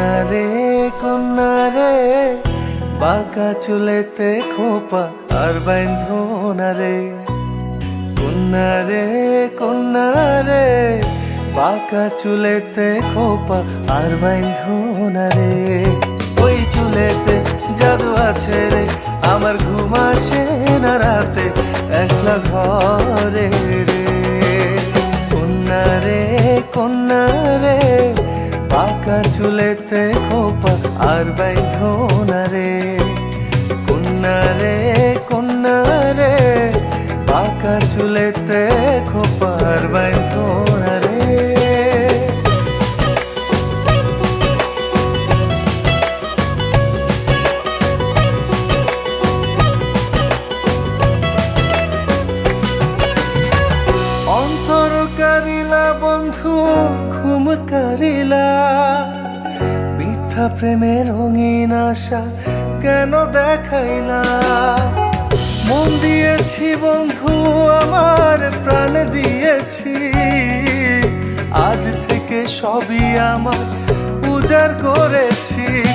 কন্যা রে, কন্যা বাঁকা চুলেতে খোপা আর বাইন্ধো না রে। কন্যা রে বাঁকা চুলেতে খোপা আর বাইন্ধো না রে। ওই চুলেতে জাদু আছে রে, আমার ঘুম আসে না রাতে, একলা ঘরে রে, কন্যা রে বাঁকা চুলেতে খোপা, আর বাইন্ধনা রে। কন্যা রে কন্যা রে বাঁকা চুলেতে খোপা, আর বাইন্ধনা রে। অন্তর কারিলা বন্ধু ঘুম মিথ্যা প্রেমের রঙিন আশা কেন দেখাইলা? মন দিয়েছি বন্ধু, আমার প্রাণ দিয়েছি। আজ থেকে সবই আমার উজাড় করেছি।